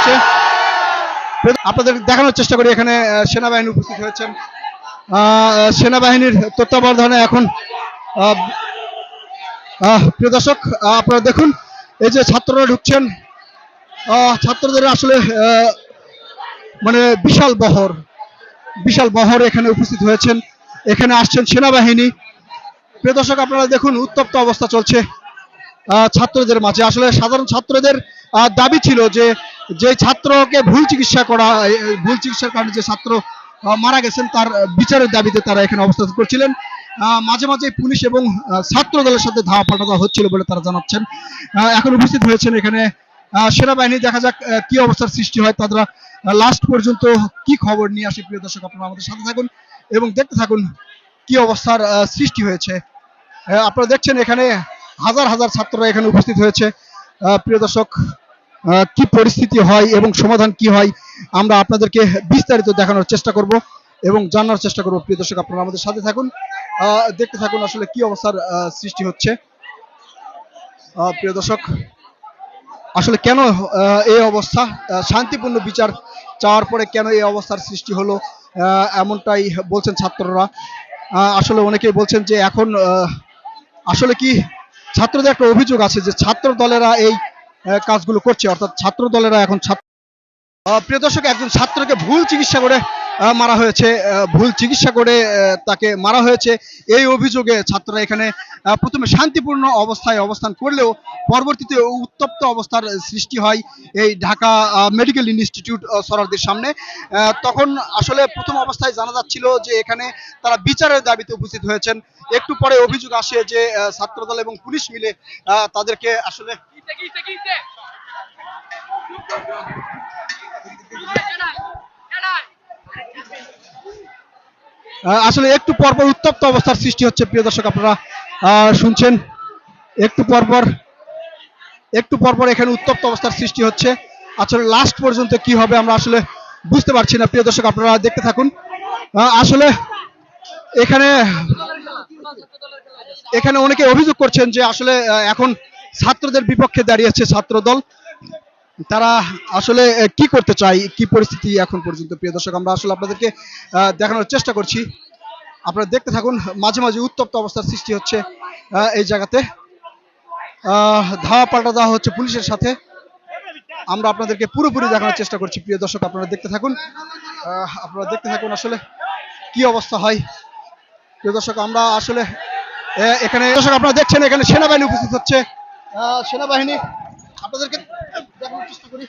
হচ্ছে। আপনাদের দেখানোর চেষ্টা করি, এখানে সেনাবাহিনী উপস্থিত হয়েছেন। সেনাবাহিনীর তত্ত্বাবধানে এখন প্রিয় দর্শক আপনারা দেখুন, এই যে ছাত্ররা ঢুকছেন ছাত্রদের আসলে মানে বিশাল বহর বিশাল বহর এখানে উপস্থিত হয়েছেন। এখানে আসছেন সেনাবাহিনী। প্রিয় দর্শক, আপনারা দেখুন, উত্তপ্ত অবস্থা চলছে ছাত্রদের মাঝে। আসলে সাধারণ ছাত্রদের দাবি ছিল যে যে ছাত্রকে ভুল চিকিৎসা করা ভুল চিকিৎসার কারণে যে ছাত্র মারা গেছেন, তার বিচারের দাবিতে তারা এখানে অবস্থান করছিলেন। মাঝে মাঝে পুলিশ এবং ছাত্র দলের সাথে ধাওয়া পাল্টা হচ্ছিল বলে তারা জানাচ্ছেন। এখন উপস্থিত হয়েছেন এখানে সেনাবাহিনী। দেখা যাক কি অবস্থার সৃষ্টি হয়। তারা লাস্ট পর্যন্ত কি খবর নিয়ে আসে, প্রিয় দর্শক, আপনারা আমাদের সাথে থাকুন এবং দেখতে থাকুন কি অবস্থার সৃষ্টি হয়েছে। আপনারা দেখছেন এখানে হাজার হাজার ছাত্ররা এখানে উপস্থিত হয়েছে। প্রিয় দর্শক কি পরিস্থিতি হয় এবং সমাধান কি হয়, আমরা আপনাদেরকে বিস্তারিত দেখানোর চেষ্টা করব এবং জানার চেষ্টা করব। প্রিয় দর্শক, আপনারা আমাদের সাথে থাকুন। দেখতে থাকুন আসলে কি অবস্থার সৃষ্টি হচ্ছে। প্রিয় দর্শক, আসলে কেন এই অবস্থা? শান্তিপূর্ণ বিচার চাওয়ার পরে কেন এই অবস্থার সৃষ্টি হলো? এমনটাই বলছেন ছাত্ররা। আসলে অনেকেই বলছেন যে এখন আসলে কি ছাত্রদের একটা অভিযোগ আছে যে ছাত্র দলেরা এই কাজগুলো করছে অর্থাৎ ছাত্র দলেরা এখন ছাত্র প্রিয় দর্শক একজন ছাত্রকে ভুল চিকিৎসা করে মারা হয়েছে ভুল চিকিৎসা করে তাকে মারা হয়েছে। এই অভিযোগে ছাত্ররা এখানে প্রথমে শান্তিপূর্ণ অবস্থায় অবস্থান করলেও পরবর্তীতে উত্তপ্ত অবস্থার সৃষ্টি হয় এই ঢাকা মেডিকেল ইনস্টিটিউট সরারদের সামনে। তখন আসলে প্রথম অবস্থায় জানা যাচ্ছিল যে এখানে তারা বিচারের দাবিতে উপস্থিত হয়েছেন। একটু পরে অভিযোগ আসে যে ছাত্রদল এবং পুলিশ মিলে তাদেরকে আসলে আসলে একটু পরপর উত্তপ্ত অবস্থার সৃষ্টি হচ্ছে, প্রিয় দর্শক আপনারা শুনছেন। একটু পরপর একটু পরপর এখানে উত্তপ্ত অবস্থার সৃষ্টি হচ্ছে। আসলে লাস্ট পর্যন্ত কি হবে আমরা আসলে বুঝতে পারছি না, প্রিয় দর্শক আপনারা দেখতে থাকুন। আসলে এখানে এখানে অনেকে অভিযোগ করছেন যে আসলে এখন ছাত্রদের বিপক্ষে দাঁড়িয়েছে ছাত্র দল তারা আসলে কি করতে চায়, কি পরিস্থিতি এখন পর্যন্ত? প্রিয় দর্শক, আমরা আসলে আপনাদেরকে দেখানোর চেষ্টা করছি। আপনারা দেখতে থাকুন, মাঝে মাঝে উত্তপ্ত অবস্থার সৃষ্টি হচ্ছে এই জায়গাতে। ধাওয়া পাল্টা দেওয়া হচ্ছে পুলিশের সাথে। আমরা আপনাদেরকে পুরোপুরি দেখানোর চেষ্টা করছি, প্রিয় দর্শক, আপনারা দেখতে থাকুন। আপনারা দেখতে থাকুন আসলে কি অবস্থা হয়। প্রিয় দর্শক, আমরা আসলে এখানে, দর্শক, আপনারা দেখছেন, এখানে সেনাবাহিনী উপস্থিত হচ্ছে। সেনাবাহিনী, আপনাদেরকে দেখানোর চেষ্টা করি।